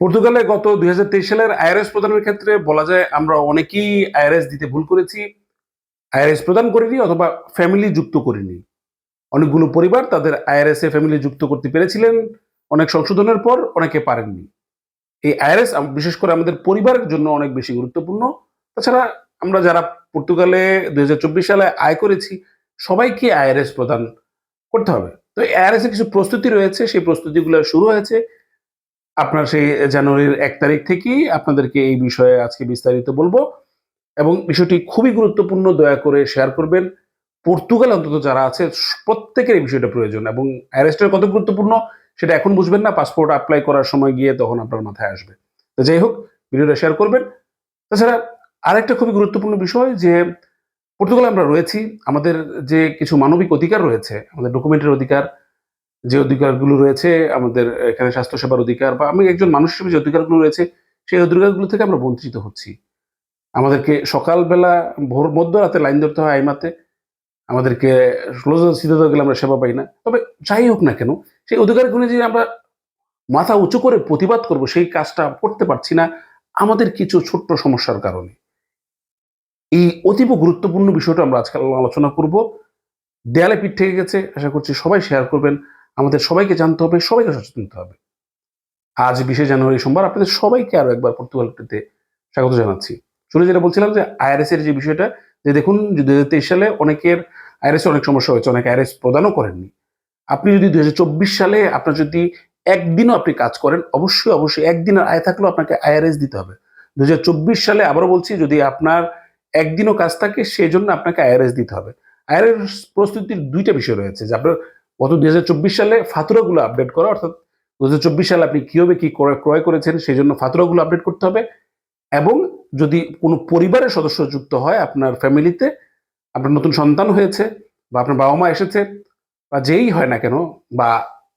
পর্তুগালে গত দুই হাজার তেইশ সালের আইআরএস প্রদানের ক্ষেত্রে বলা যায় আমরা অনেকেই আইআরএস দিতে ভুল করেছি। আইআরএস প্রদান করিনি অথবা ফ্যামিলি যুক্ত করিনি। অনেকগুলো পরিবার তাদের আইআরএস এ ফ্যামিলি যুক্ত করতে পেরেছিলেন। অনেক সংশোধনের পর অনেকে পারেননি। এই আইআরএস বিশেষ করে আমাদের পরিবারের জন্য অনেক বেশি গুরুত্বপূর্ণ। তাছাড়া আমরা যারা পর্তুগালে দুই হাজার চব্বিশ সালে আয় করেছি, সবাইকে আইআরএস প্রদান করতে হবে। তো আইআরএস এর কিছু প্রস্তুতি রয়েছে। সেই প্রস্তুতিগুলো শুরু হয়েছে। আপনার সেই জানুয়ারির এক তারিখ থেকেই আপনাদেরকে এই বিষয়ে আজকে বিস্তারিত বলব এবং বিষয়টি খুবই গুরুত্বপূর্ণ, দয়া করে শেয়ার করবেন। পর্তুগাল অন্তত যারা আছে, প্রত্যেকের এই বিষয়টা প্রয়োজন এবং অ্যারেস্টের কত গুরুত্বপূর্ণ সেটা এখন বুঝবেন না পাসপোর্ট অ্যাপ্লাই করার সময় গিয়ে তখন আপনার মাথায় আসবে। তো যাই হোক, ভিডিওটা শেয়ার করবেন। তাছাড়া আরেকটা খুবই গুরুত্বপূর্ণ বিষয় যে পর্তুগালে আমরা রয়েছি, আমাদের যে কিছু মানবিক অধিকার রয়েছে, আমাদের ডকুমেন্টের অধিকার যে অধিকারগুলো রয়েছে, আমাদের এখানে স্বাস্থ্যসেবার অধিকার বা আমি একজন মানুষ হিসেবে যে অধিকারগুলো রয়েছে, সেই অধিকারগুলো থেকে আমরা বঞ্চিত হচ্ছি। আমাদেরকে সকালবেলা ভোর, মধ্যরাতে লাইন ধরতে হয় আইমাতে। আমাদেরকে সিদ্ধ গেলে আমরা সেবা পাই না। তবে যাই হোক না কেন, সেই অধিকারগুলো যে আমরা মাথা উঁচু করে প্রতিবাদ করব, সেই কাজটা করতে পারছি না, আমাদের কিছু ছোট্ট সমস্যার কারণে। এই অতীব গুরুত্বপূর্ণ বিষয়টা আমরা আজকাল আলোচনা করব। দেয়ালে পিঠ থেকে গেছে, আশা করছি সবাই শেয়ার করবেন। আমাদের সবাইকে জানতে হবে, সবাইকে সচেতন হতে হবে। আজ বিশে জানুয়ারি সোমবার আপনাদের সবাইকে আরও একবার পর্তুগালটিতে স্বাগত জানাচ্ছি। শুরু যেটা বলছিলাম যে আইআরএস এর যে বিষয়টা, যে দেখুন দু হাজার তেইশ সালে অনেকের আইআরএস অনেক সমস্যা হয়েছে, অনেক আইআরএস প্রদানও করেননি। আপনি যদি দুই হাজার চব্বিশ সালে আপনার যদি একদিনও আপনি কাজ করেন, অবশ্যই অবশ্যই একদিনের আয় থাকলেও আপনাকে আইআরএস দিতে হবে। দুই হাজার চব্বিশ সালে আবারও বলছি, যদি আপনার একদিনও কাজ থাকে সেই জন্য আপনাকে আইআরএস দিতে হবে। আইআরএস প্রস্তুতির দুইটা বিষয় রয়েছে, যে আপনার গত দুই হাজার চব্বিশ সালে ফাতুরাগুলো আপডেট করা, অর্থাৎ দুই হাজার চব্বিশ সালে আপনি কীভাবে কি ক্রয় করেছেন, সেই জন্য ফাতুরাগুলো আপডেট করতে হবে। এবং যদি কোনো পরিবারের সদস্য যুক্ত হয়, আপনার ফ্যামিলিতে আপনার নতুন সন্তান হয়েছে বা আপনার বাবা মা এসেছে বা যেই হয় না কেন বা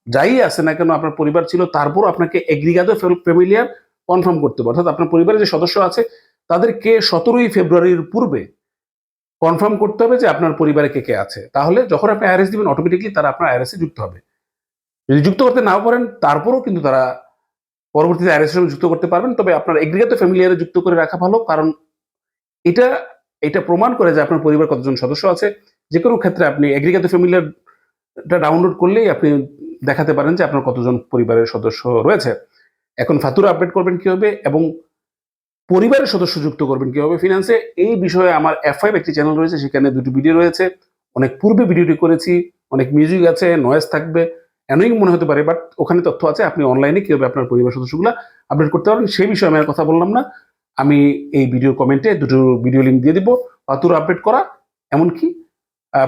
যাই আসে না কেন আপনার পরিবার ছিল তারপর আপনাকে এগ্রিগাদো ফ্যামিলিয়ার কনফার্ম করতে হবে। অর্থাৎ আপনার পরিবারের যে সদস্য আছে, তাদেরকে সতেরোই ফেব্রুয়ারির পূর্বে কনফার্ম করতে হবে যে আপনার পরিবারে কে কে আছে। তাহলে যখন আপনি আইআরএস দিবেন অটোমেটিকলি তারা আপনার আইআরএসে যুক্ত হবে। যদি যুক্ত করতে নাও পারেন, তারপরেও কিন্তু তারা পরবর্তীতে আইআরএস সঙ্গে যুক্ত করতে পারবেন। তবে আপনার এগ্রিগেট ফ্যামিলিয়ারে যুক্ত করে রাখা ভালো, কারণ এটা এটা প্রমাণ করে যে আপনার পরিবার কতজন সদস্য আছে। যে কোনো ক্ষেত্রে আপনি এগ্রিগেট ফ্যামিলিয়ারটা ডাউনলোড করলেই আপনি দেখাতে পারেন যে আপনার কতজন পরিবারের সদস্য রয়েছে। এখন ফাতুরা আপডেট করবেন কি হবে এবং পরিবারের সদস্য যুক্ত করবেন কীভাবে? ফিনান্সে এই বিষয়ে আমার এফআইভ একটি চ্যানেল রয়েছে, সেখানে দুটি ভিডিও রয়েছে। অনেক পূর্বে ভিডিওটি করেছি, অনেক মিউজিক আছে নয়েজ থাকবে অ্যানোয়িং মনে হতে পারে বাট ওখানে তথ্য আছে, আপনি অনলাইনে কীভাবে আপনার পরিবার সদস্যগুলো আপডেট করতে পারবেন, সেই বিষয়ে আমি আর কথা বললাম না। আমি এই ভিডিও কমেন্টে দুটো ভিডিও লিঙ্ক দিয়ে দিব পাতুর আপডেট করা, এমনকি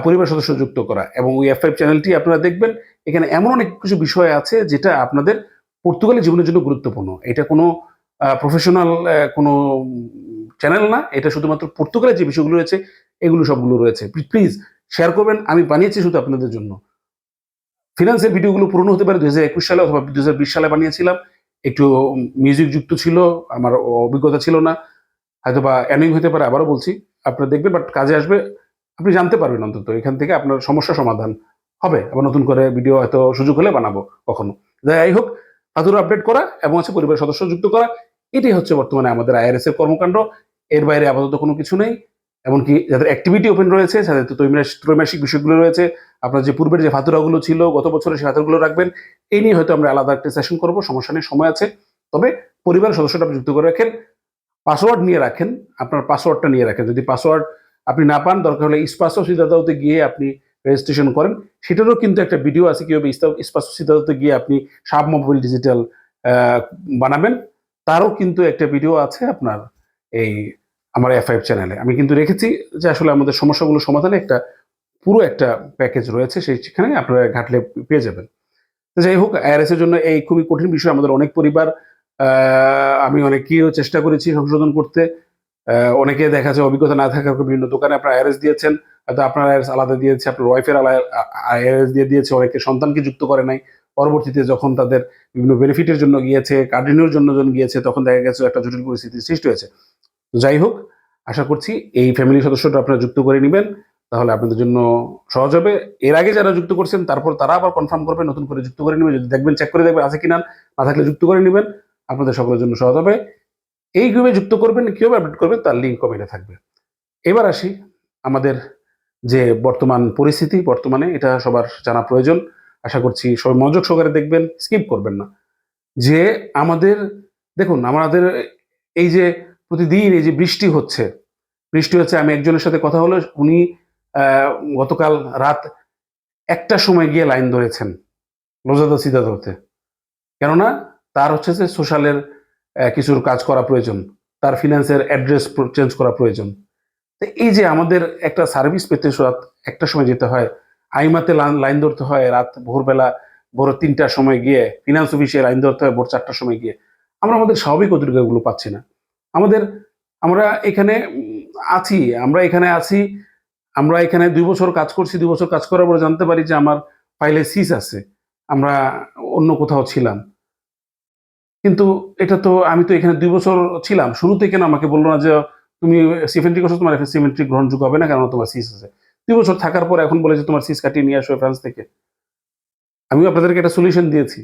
পরিবার সদস্য যুক্ত করা। এবং ওই এফ চ্যানেলটি আপনারা দেখবেন, এখানে এমন অনেক কিছু বিষয় আছে, যেটা আপনাদের পর্তুগালি জীবনের জন্য গুরুত্বপূর্ণ। এটা কোনো প্রফেশনাল কোনো চ্যানেল না। এটা শুধুমাত্র পর্তুগালের যে বিষয়গুলো রয়েছে, এগুলো সবগুলো রয়েছে। প্লিজ শেয়ার করবেন, আমি বানিয়েছি শুধু আপনাদের জন্য। ফিনান্সের ভিডিওগুলো পুরনো হতে পারে দু হাজার একুশ সালে অথবা দুই হাজার বিশ সালে বানিয়েছিলাম। একটু মিউজিক যুক্ত ছিল, আমার অভিজ্ঞতা ছিল না। হয়তো বা অ্যানিং হতে পারে, আবারও বলছি, আপনারা দেখবেন বাট কাজে আসবে, আপনি জানতে পারবেন অন্তত। এখান থেকে আপনার সমস্যা সমাধান হবে। আবার নতুন করে ভিডিও হয়তো সুযোগ হলে বানাবো কখনো। যাই হোক পাথর আপডেট করা এবং হচ্ছে পরিবারের সদস্য যুক্ত করা এটাই হচ্ছে বর্তমানে আমাদের আইআরএস এর কর্মকাণ্ড। এর বাইরে আপাতত কোনো কিছু নেই, এমনকি যাদের অ্যাক্টিভিটি ওপেন রয়েছে যাদের ত্রৈমাসিক বিষয়গুলো রয়েছে। আপনার যে পূর্বের যে ফাতুরাগুলো ছিল, গত বছরের সেই ফাতুরগুলো রাখবেন। এই নিয়ে হয়তো আমরা আলাদা একটা সেশন করব, সমস্যা নেই, সময় আছে। তবে পরিবারের সদস্যটা যুক্ত করে রাখেন পাসওয়ার্ড নিয়ে রাখেন, আপনার পাসওয়ার্ডটা নিয়ে রাখেন। যদি পাসওয়ার্ড আপনি না পান, দরকার হলে ইস্পাসো সিদ্ধাদাওতে গিয়ে আপনি রেজিস্ট্রেশন করেন। সেটারও কিন্তু একটা ভিডিও আছে, কীভাবে ইস্পাসো সিদ্ধাদাওতে গিয়ে আপনি সাব মোবাইল ডিজিটাল বানাবেন। তারও কিন্তু একটা ভিডিও আছে আপনার এই আমার এফ আইভ চ্যানেলে আমি কিন্তু রেখেছি যে আসলে আমাদের সমস্যাগুলো সমাধানে একটা পুরো একটা প্যাকেজ রয়েছে, সেই সেখানে আপনারা ঘাটলে পেয়ে যাবেন। যাই হোক আইআরএস এর জন্য এই খুবই কঠিন বিষয়। আমাদের অনেক পরিবার আমি অনেকেও চেষ্টা করেছি সংশোধন করতে। অনেকে দেখা যায় অভিজ্ঞতা না থাকার বিভিন্ন দোকানে আপনার আইআরএস দিয়েছেন। হয়তো আপনার আইআরএস আলাদা দিয়েছে আপনার ওয়াইফের আলাদা আইআরএস দিয়ে দিয়েছে, অনেকে সন্তানকে যুক্ত করে নাই। পরবর্তীতে যখন তাদের বিভিন্ন বেনিফিটের জন্য গিয়েছে কার্ডিনোর জন্য যখন গিয়েছে, তখন দেখা গেছে একটা জটিল পরিস্থিতির সৃষ্টি হয়েছে। যাই হোক, আশা করছি এই ফ্যামিলি সদস্যটা আপনারা যুক্ত করে নেবেন, তাহলে আপনাদের জন্য সহজ হবে। এর আগে যারা যুক্ত করছেন, তারপর তারা আবার কনফার্ম করবে, নতুন করে যুক্ত করে নেবেন যদি দেখবেন চেক করে দেখবেন আছে কিনা, না থাকলে যুক্ত করে নেবেন, আপনাদের সকলের জন্য সহজ হবে। এই গ্রুপে যুক্ত করবেন, কীভাবে আপডেট করবেন তার লিঙ্ক কমেন্টে থাকবে। এবার আসি আমাদের যে বর্তমান পরিস্থিতি, বর্তমানে এটা সবার জানা প্রয়োজন। আশা করছি সবাই মনোযোগ সহকারে দেখবেন স্কিপ করবেন না। যে আমাদের, দেখুন, আমাদের এই যে প্রতিদিন এই যে বৃষ্টি হচ্ছে বৃষ্টি হচ্ছে, আমি একজনের সাথে কথা হলো, উনি গতকাল রাত একটা সময় গিয়ে লাইন ধরেছেন লোজাদা সিদা ধরতে কেননা, তার হচ্ছে যে সোশ্যালের কিছুর কাজ করা প্রয়োজন, তার ফিনান্সের অ্যাড্রেস চেঞ্জ করা প্রয়োজন। তো এই যে আমাদের একটা সার্ভিস পেতে একটা সময় যেতে হয় আইমাতে লাইন- ধরতে হয় রাত ভোরবেলা ভোর তিনটার সময় গিয়ে ফিনান্স অফিসে লাইন ধরতে হয় ভোর চারটার সময় গিয়ে। আমরা আমাদের স্বাভাবিক অধিকারগুলো পাচ্ছি না। আমাদের, আমরা এখানে আছি, আমরা এখানে আছি, আমরা এখানে দুই বছর কাজ করছি, দুই বছর কাজ করার পরে জানতে পারি যে আমার ফাইলে সিস আছে, আমরা অন্য কোথাও ছিলাম। কিন্তু এটা তো আমি তো এখানে দুই বছর ছিলাম শুরুতে কেন আমাকে বলল না যে তুমি সিফেন্ট্রি করছ, তোমার সিমেন্ট্রি গ্রহণযোগ্য হবে না কেন তোমার সিস আছে। দুই বছর থাকার পর এখন বলে যে তোমার সিস কাটিয়ে নিয়ে আসো ফ্রান্স থেকে। আমিও আপনাদেরকে একটা সলিউশন দিয়েছি।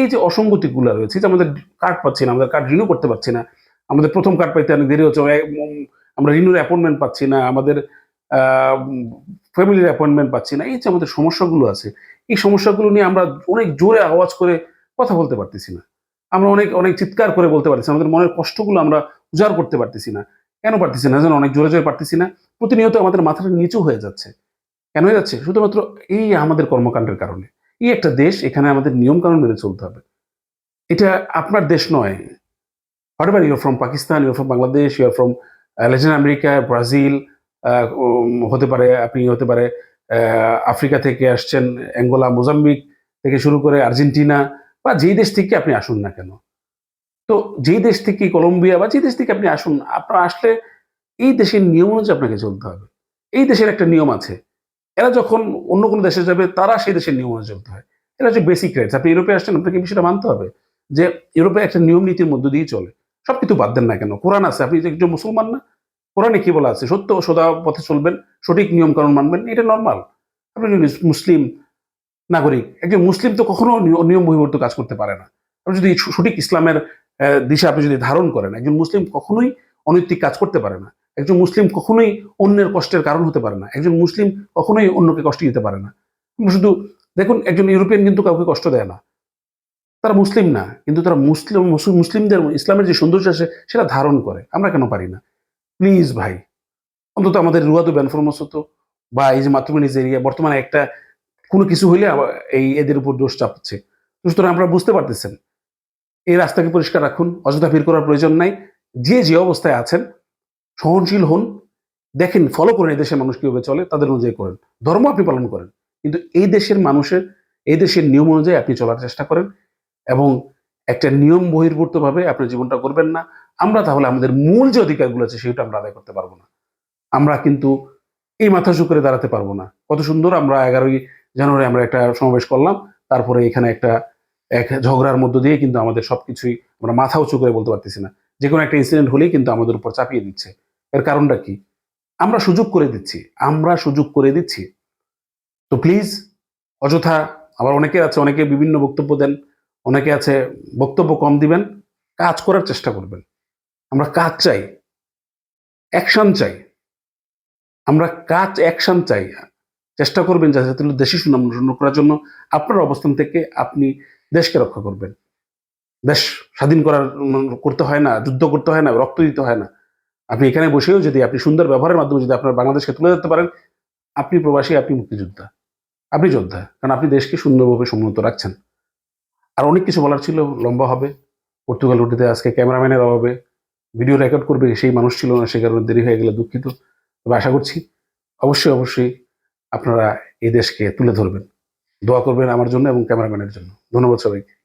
এই যে অসঙ্গতিগুলো রয়েছে, যে আমাদের কার্ড পাচ্ছি না, আমাদের কার্ড রিনিউ করতে পারছি না, আমাদের প্রথম কার্ড পাইতে অনেক দেরি হচ্ছে, আমরা রিনিউর অ্যাপয়েন্টমেন্ট পাচ্ছি না, আমাদের ফ্যামিলির অ্যাপয়েন্টমেন্ট পাচ্ছি না, এই যে আমাদের সমস্যাগুলো আছে, এই সমস্যাগুলো নিয়ে আমরা অনেক জোরে আওয়াজ করে কথা বলতে পারতেছি না। আমরা অনেক অনেক চিৎকার করে বলতে পারতেছি আমাদের মনের কষ্টগুলো আমরা উজাড় করতে পারতেছি না। কেন পারতেছি না? যেন অনেক জোরে জোরে পারতেছি না। প্রতিনিয়ত আমাদের মাথাটা নিচু হয়ে যাচ্ছে। কেন হয়ে যাচ্ছে? শুধুমাত্র এই আমাদের কর্মকাণ্ডের কারণে। এই একটা দেশ, এখানে আমাদের নিয়ম কানুন মেনে চলতে হবে। এটা আপনার দেশ নয়। Whatever you're from Pakistan you're from Bangladesh you're from Latin America Brazil হতে পারে, আপনি হতে পারে আফ্রিকা থেকে আসছেন অ্যাঙ্গোলা মোজাম্বিক থেকে শুরু করে আর্জেন্টিনা বা যেই দেশ থেকে আপনি আসুন না কেন। তো যেই দেশ থেকে কলম্বিয়া বা যেই দেশ থেকে আপনি আসুন, আপনার আসলে এই দেশের নিয়ম অনুযায়ী আপনাকে চলতে হবে। এই দেশের একটা নিয়ম আছে। এরা যখন অন্য কোনো দেশে যাবে, তারা সেই দেশের নিয়ম অনুযায়ী চলতে হয়। এটা হচ্ছে বেসিক রাইটস আপনি ইউরোপে আসছেন, আপনাকে বিষয়টা মানতে হবে যে ইউরোপে একটা নিয়ম নীতির মধ্য দিয়ে চলে। সব কিছু বাদ দেন না কেন। কোরআন আছে। আপনি একজন মুসলমান না, কোরআনে কি বলা আছে? সত্য সদা পথে চলবেন, সঠিক নিয়ম কানুন মানবেন, এটা নর্মাল আপনি যদি মুসলিম নাগরিক, একজন মুসলিম তো কখনো নিয়ম বহির্ভূত কাজ করতে পারে না। আপনি যদি সঠিক ইসলামের দিশা আপনি যদি ধারণ করেন, একজন মুসলিম কখনোই অনৈতিক কাজ করতে পারে না। একজন মুসলিম কখনোই অন্যের কষ্টের কারণ হতে পারে না। একজন মুসলিম কখনোই অন্যকে কষ্ট দিতে পারে না। শুধু দেখুন, একজন ইউরোপিয়ান কিন্তু কাউকে কষ্ট দেয় না। তারা মুসলিম না, কিন্তু তারা মুসলিম মুসলিম- মুসলিমদের, ইসলামের যে সৌন্দর্য আছে, সেটা ধারণ করে। আমরা কেন পারি না? প্লিজ ভাই, অন্তত আমাদের রুয়াদু বেনফরমস হতো বা এই যে মাতৃমানিজ এরিয়া বর্তমানে একটা, কোনো কিছু হইলে এই এদের উপর দোষ চাপাচ্ছে সুতরাং আপনারা বুঝতে পারতেছেন। এই রাস্তাকে পরিষ্কার রাখুন, অযথা ভিড় করার প্রয়োজন নাই। যে যে অবস্থায় আছেন সহনশীল হন। দেখেন ফলো করেন এই দেশের মানুষ কীভাবে চলে, তাদের অনুযায়ী করেন। ধর্ম আপনি পালন করেন, কিন্তু এই দেশের মানুষের, এই দেশের নিয়ম অনুযায়ী আপনি চলার চেষ্টা করেন এবং একটা নিয়ম বহির্ভূতভাবে আপনার জীবনটা করবেন না। আমরা তাহলে আমাদের মূল যে অধিকারগুলো আছে, সেটা আমরা আদায় করতে পারব না। আমরা কিন্তু এই মাথা করে দাঁড়াতে পারব না। কত সুন্দর, আমরা এগারোই জানুয়ারি আমরা একটা সমাবেশ করলাম, তারপরে এখানে একটা, এক ঝগড়ার মধ্য দিয়ে কিন্তু আমাদের সবকিছুই আমরা মাথা উঁচু করে বলতে পারতেছি না। যে কোনো একটা ইনসিডেন্ট হলেই কিন্তু আমাদের উপর চাপিয়ে দিচ্ছে। এর কারণটা কি? আমরা সুযোগ করে দিচ্ছি, আমরা সুযোগ করে দিচ্ছি। তো প্লিজ অযথা আবার অনেকে আছে, অনেকে বিভিন্ন বক্তব্য দেন, অনেকে আছে বক্তব্য কম দিবেন, কাজ করার চেষ্টা করবেন। আমরা কাজ চাই অ্যাকশন চাই। আমরা কাজ অ্যাকশন চাই। চেষ্টা করবেন যাতে দেশি সুনাম অর্জন করার জন্য আপনার অবস্থান থেকে আপনি দেশকে রক্ষা করবেন। দেশ স্বাধীন করার করতে হয় না, যুদ্ধ করতে হয় না, রক্ত দিতে হয় না। আপনি এখানে বসেও যদি আপনি সুন্দর ব্যবহারের মাধ্যমে যদি আপনার বাংলাদেশকে তুলে ধরতে পারেন, আপনি প্রবাসী, আপনি মুক্তিযোদ্ধা। আপনি যোদ্ধা, কারণ আপনি দেশকে সুন্দরভাবে সমুন্নত রাখছেন। আর অনেক কিছু বলার ছিল, লম্বা হবে। পর্তুগাল রুটিতে আজকে ক্যামেরাম্যানের অভাবে ভিডিও রেকর্ড করবে সেই মানুষ ছিল না, সে কারণে দেরি হয়ে গেলে দুঃখিত। তবে আশা করছি অবশ্যই অবশ্যই আপনারা এই দেশকে তুলে ধরবেন। দোয়া করবেন আমার জন্য এবং ক্যামেরাম্যানের জন্য। ধন্যবাদ সবাইকে।